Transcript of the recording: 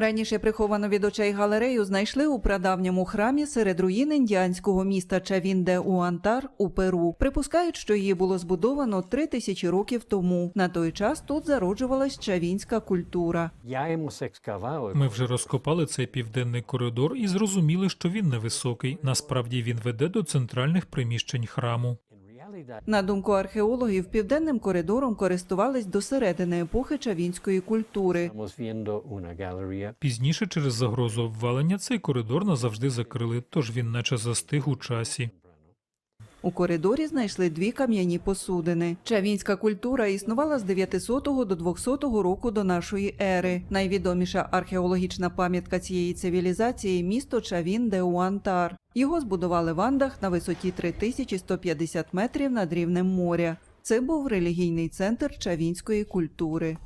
Раніше приховану від очей галерею знайшли у прадавньому храмі серед руїн індіанського міста Чавінде Уантар у Перу. Припускають, що її було збудовано три тисячі років тому. На той час тут зароджувалась чавінська культура. Ми вже розкопали цей південний коридор і зрозуміли, що він невисокий. Насправді він веде до центральних приміщень храму. На думку археологів, південним коридором користувались до середини епохи чавінської культури. Пізніше, через загрозу обвалення, цей коридор назавжди закрили, тож він наче застиг у часі. У коридорі знайшли дві кам'яні посудини. Чавінська культура існувала з 900 до 200 року до нашої ери. Найвідоміша археологічна пам'ятка цієї цивілізації місто Чавін де Уантар. Його збудували в Андах на висоті 3150 метрів над рівнем моря. Це був релігійний центр чавінської культури.